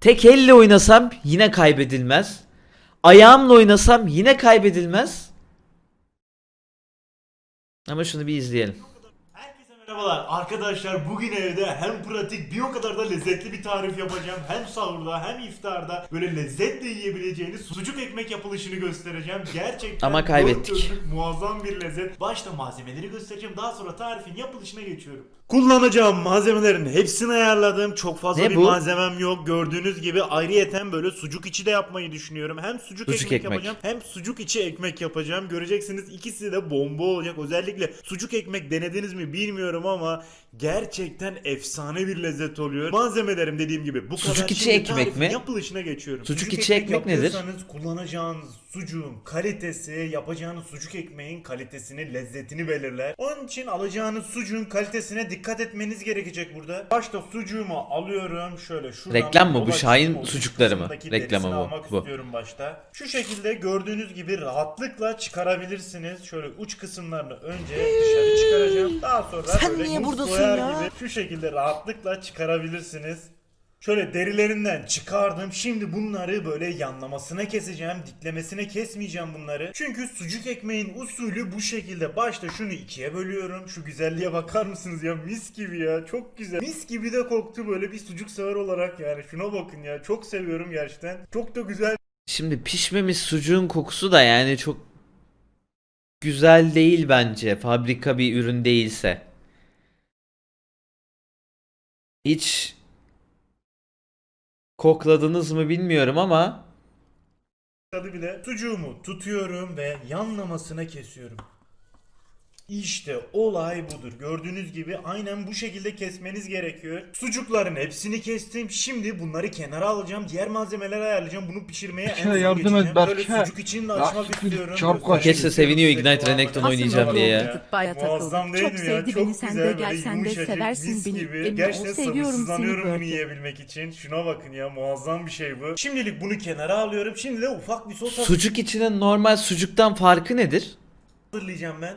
Tek elle oynasam yine kaybedilmez. Ayağımla oynasam yine kaybedilmez. Ama şunu bir izleyelim. Merhabalar. Arkadaşlar bugün evde hem pratik bir o kadar da lezzetli bir tarif yapacağım. Hem sahurda hem iftarda böyle lezzetle yiyebileceğiniz sucuk ekmek yapılışını göstereceğim. Gerçekten Ama kaybettik. gözlük muazzam bir lezzet. Başta malzemeleri göstereceğim. Daha sonra tarifin yapılışına geçiyorum. Kullanacağım malzemelerin hepsini ayarladım. Çok fazla Ne bir bu? malzemem yok. Gördüğünüz gibi ayrıyeten böyle sucuk içi de yapmayı düşünüyorum. Hem sucuk, Sucuk ekmek, ekmek. yapacağım hem sucuk içi ekmek yapacağım. Göreceksiniz ikisi de bomba olacak. Özellikle sucuk ekmek denediniz mi bilmiyorum ama gerçekten efsane bir lezzet oluyor. Malzemelerim dediğim gibi bu kadar. Sucuk içi Şimdi ekmek tarifin mi? Yapılışına geçiyorum. Sucuk içi ekmek nedir? yapıyorsanız kullanacağınız sucuğun kalitesi, yapacağınız sucuk ekmeğin kalitesini, lezzetini belirler. Onun için alacağınız sucuğun kalitesine dikkat etmeniz gerekecek burada. Başta sucuğumu alıyorum şöyle şuradan. Reklam mı bu? dolaşıp Şahin o sucukları mı? kısmındaki Reklamı derisini bu, almak bu. istiyorum başta. Şu şekilde gördüğünüz gibi rahatlıkla çıkarabilirsiniz. Şöyle uç kısımlarını önce dışarı çıkaracağım. Daha sonra Sen niye buradasın ya? gibi şu şekilde rahatlıkla çıkarabilirsiniz. Şöyle derilerinden çıkardım. Şimdi bunları böyle yanlamasına keseceğim. Diklemesine kesmeyeceğim bunları. Çünkü sucuk ekmeğin usulü bu şekilde. Başta şunu ikiye bölüyorum. Şu güzelliğe bakar mısınız ya? Mis gibi ya. Çok güzel. Mis gibi de koktu böyle bir sucuk sever olarak yani. Şuna bakın ya. Çok seviyorum gerçekten. Çok da güzel Şimdi pişmemiş sucuğun kokusu da yani çok güzel değil bence. Fabrika bir ürün değilse. Hiç kokladınız mı bilmiyorum ama tadı bile. Sucuğumu tutuyorum ve yanlamasına kesiyorum. İşte olay budur. Gördüğünüz gibi aynen bu şekilde kesmeniz gerekiyor. Sucukların hepsini kestim. Şimdi bunları kenara alacağım. Diğer malzemeleri ayarlayacağım. Bunu pişirmeye en Berke, son yardım et geçeceğim. Berke. Böyle sucuk için de Ya açmak istiyorum. kaç. Keşke istiyorum seviniyor Ignite. Renekton Aslında oynayacağım diye ya. ya. Baya Muazzam takıldım. değil Çok mi ya? sevdi Çok beni sen güzel, de böyle gel sen de yumuşacık, seversin mis beni. gibi. Emin ol Gerçekten seviyorum seni sabırsızlanıyorum bunu yiyebilmek için. Şuna bakın ya muazzam bir şey bu. Şimdilik bunu kenara alıyorum. Şimdi de ufak bir sos sucuk içinin normal sucuktan farkı nedir? hazırlayacağım ben.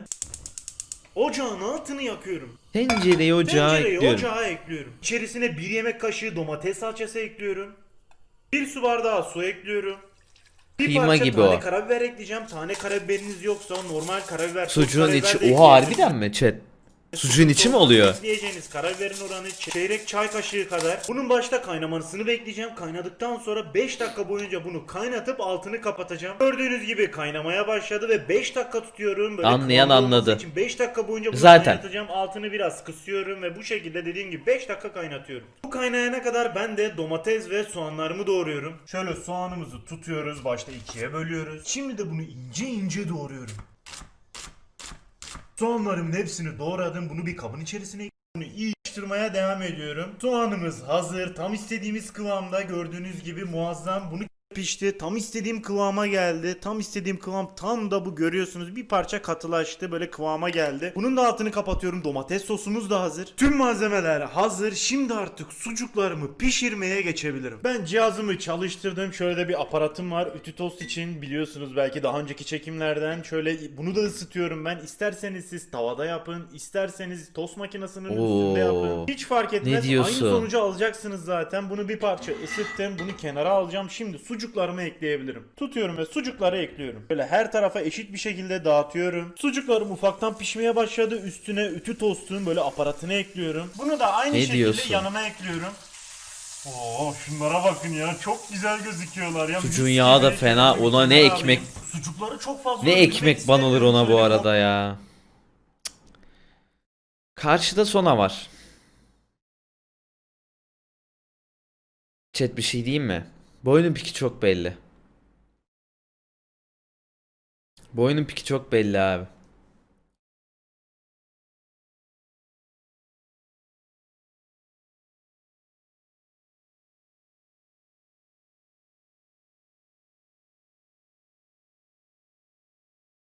Ocağın altını yakıyorum. Tencereyi ocağa Tencereyi ekliyorum. ocağa ekliyorum. İçerisine bir yemek kaşığı domates salçası ekliyorum. Bir su bardağı su ekliyorum. Bir Kıyma parça gibi tane o. karabiber ekleyeceğim. Tane karabiberiniz yoksa normal karabiber. toz Sucuğun karabiber içi oha ekleyebilirsiniz. harbiden mi chat? Sucuğun içi mi oluyor? Ekleyeceğiniz karabiberin oranı çeyrek çay kaşığı kadar. Bunun başta kaynamasını bekleyeceğim. Kaynadıktan sonra 5 dakika boyunca bunu kaynatıp altını kapatacağım. Gördüğünüz gibi kaynamaya başladı ve 5 dakika tutuyorum. Böyle Anlayan anladı. için 5 dakika boyunca bunu Zaten. kaynatacağım. Altını biraz kısıyorum ve bu şekilde dediğim gibi 5 dakika kaynatıyorum. Bu kaynayana kadar ben de domates ve soğanlarımı doğruyorum. Şöyle soğanımızı tutuyoruz. Başta ikiye bölüyoruz. Şimdi de bunu ince ince doğruyorum. Soğanlarımın hepsini doğradım. Bunu bir kabın içerisine bunu iyi devam ediyorum. Soğanımız hazır. Tam istediğimiz kıvamda gördüğünüz gibi muazzam. Bunu pişti. Tam istediğim kıvama geldi. Tam istediğim kıvam tam da bu görüyorsunuz. Bir parça katılaştı. Böyle kıvama geldi. Bunun da altını kapatıyorum. Domates sosumuz da hazır. Tüm malzemeler hazır. Şimdi artık sucuklarımı pişirmeye geçebilirim. Ben cihazımı çalıştırdım. Şöyle de bir aparatım var. Ütü tost için biliyorsunuz belki daha önceki çekimlerden. Şöyle bunu da ısıtıyorum ben. İsterseniz siz tavada yapın. isterseniz tost makinesinin üstünde yapın. Hiç fark etmez. Ne diyorsun? Aynı sonucu alacaksınız zaten. Bunu bir parça ısıttım. Bunu kenara alacağım. Şimdi sucuklarımı ekleyebilirim. Tutuyorum ve sucukları ekliyorum. Böyle her tarafa eşit bir şekilde dağıtıyorum. Sucuklarım ufaktan pişmeye başladı. Üstüne ütü tostun böyle aparatını ekliyorum. Bunu da aynı Ne şekilde diyorsun? yanına ekliyorum. Oo şunlara bakın ya. Çok güzel gözüküyorlar ya. Sucuğun Mis yağı da fena. Ona ne kenara ekmek- alayım. Sucukları çok fazla Ne öldürmek ekmek banılır istemiyorum. ona bu arada ya. Cık. Karşıda Sona var. Chat bir şey diyeyim mi? Boynun piki çok belli. Boynun piki çok belli abi.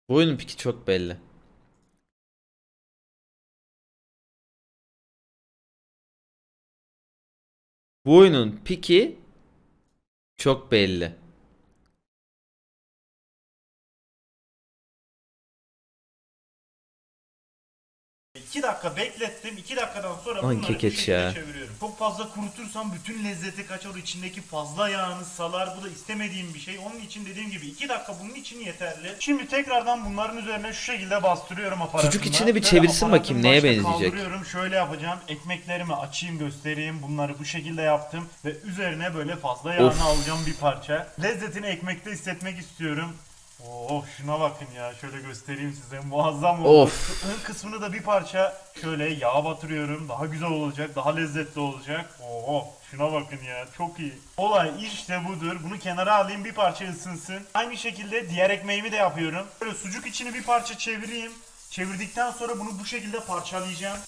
Boynun piki çok belli. Bu piki çok belli. 2 dakika beklettim. 2 dakikadan sonra Lan bunları bu kekeç ya. çeviriyorum. Çok fazla kurutursam bütün lezzeti kaçar. İçindeki fazla yağını salar. Bu da istemediğim bir şey. Onun için dediğim gibi 2 dakika bunun için yeterli. Şimdi tekrardan bunların üzerine şu şekilde bastırıyorum aparatımla. Sucuk içini bir Şöyle çevirsin aparatın bakayım, neye benzeyecek? kaldırıyorum. Şöyle yapacağım. Ekmeklerimi açayım göstereyim. Bunları bu şekilde yaptım. Ve üzerine böyle fazla yağını Of. alacağım bir parça. Lezzetini ekmekte hissetmek istiyorum. Oh şuna bakın ya şöyle göstereyim size muazzam oldu. Of. Ön kısmını da bir parça şöyle yağ batırıyorum. Daha güzel olacak, daha lezzetli olacak. Oh şuna bakın ya çok iyi. Olay işte budur. Bunu kenara alayım bir parça ısınsın. Aynı şekilde diğer ekmeğimi de yapıyorum. Böyle sucuk içini bir parça çevireyim. Çevirdikten sonra bunu bu şekilde parçalayacağım.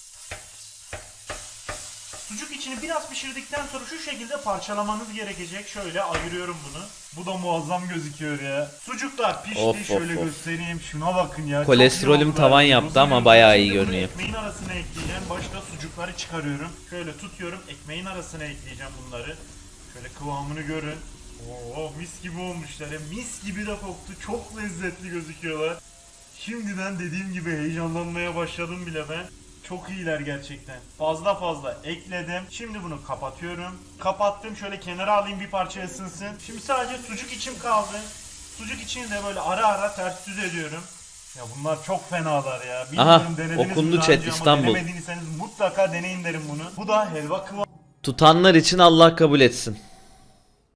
Sucuk içini biraz pişirdikten sonra şu şekilde parçalamanız gerekecek. Şöyle ayırıyorum bunu. Bu da muazzam gözüküyor ya. Sucuklar pişti. Of, of, Şöyle of. göstereyim. Şuna bakın ya. Çok Kolesterolüm iyi tavan yaptı ama yiyorsun? bayağı iyi bunu görünüyor. Ekmeğin arasına ekleyeceğim. Başta sucukları çıkarıyorum. Şöyle tutuyorum. Ekmeğin arasına ekleyeceğim bunları. Şöyle kıvamını görün. Oo mis gibi olmuşlar. ya. Mis gibi de koktu. Çok lezzetli gözüküyorlar. Şimdiden dediğim gibi heyecanlanmaya başladım bile ben. Çok iyiler gerçekten. Fazla fazla ekledim. Şimdi bunu kapatıyorum. Kapattım. Şöyle kenara alayım bir parça ısınsın. Şimdi sadece sucuk içim kaldı. Sucuk içini de böyle ara ara ters düz ediyorum. Ya bunlar çok fenalar ya. Bilmiyorum Aha, denediniz mi okundu daha chat, önce ama İstanbul. Denemediyseniz mutlaka deneyin derim bunu. Bu da helva kıvamı. Tutanlar için Allah kabul etsin.